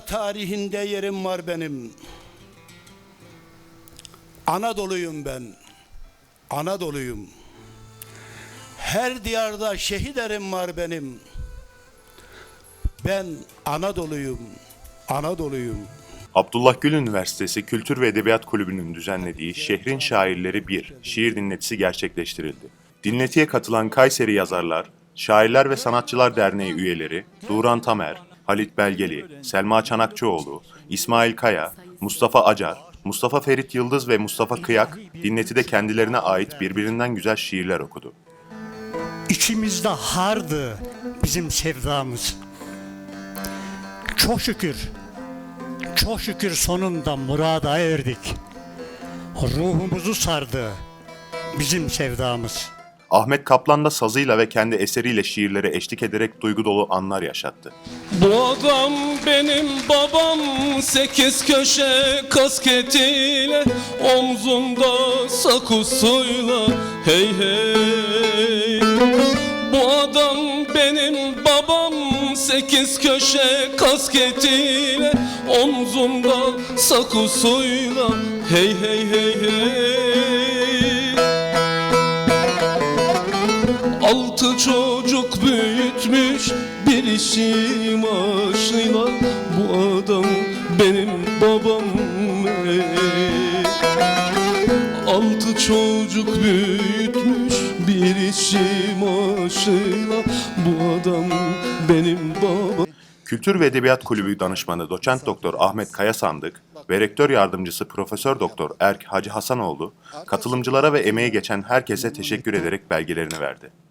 tarihinde yerim var benim. Anadolu'yum ben. Anadolu'yum. Her diyarda şehit erim var benim. Ben Anadolu'yum. Anadolu'yum. Abdullah Gül Üniversitesi Kültür ve Edebiyat Kulübü'nün düzenlediği Şehrin Şairleri 1 şiir dinletisi gerçekleştirildi. Dinletiye katılan Kayseri yazarlar, Şairler ve Sanatçılar Derneği üyeleri Duran Tamer, Halit Belgeli, Selma Çanakçıoğlu, İsmail Kaya, Mustafa Acar, Mustafa Ferit Yıldız ve Mustafa Kıyak dinletide kendilerine ait birbirinden güzel şiirler okudu. İçimizde hardı bizim sevdamız. Çok şükür, çok şükür sonunda murada erdik. Ruhumuzu sardı bizim sevdamız. Ahmet Kaplan da sazıyla ve kendi eseriyle şiirlere eşlik ederek duygu dolu anlar yaşattı. Bu adam benim babam Sekiz köşe kasketiyle Omzunda sakusuyla Hey hey Bu adam benim babam Sekiz köşe kasketiyle Omzunda sakusuyla Hey hey hey hey Altı çocuk büyütmüş bir işim aşıyla Bu adam benim babam. Altı çocuk büyütmüş bir işim aşıyla Bu adam benim babam Kültür ve Edebiyat Kulübü danışmanı doçent doktor Ahmet Kaya Sandık ve rektör yardımcısı Profesör Doktor Erk Hacı Hasanoğlu katılımcılara ve emeği geçen herkese teşekkür ederek belgelerini verdi.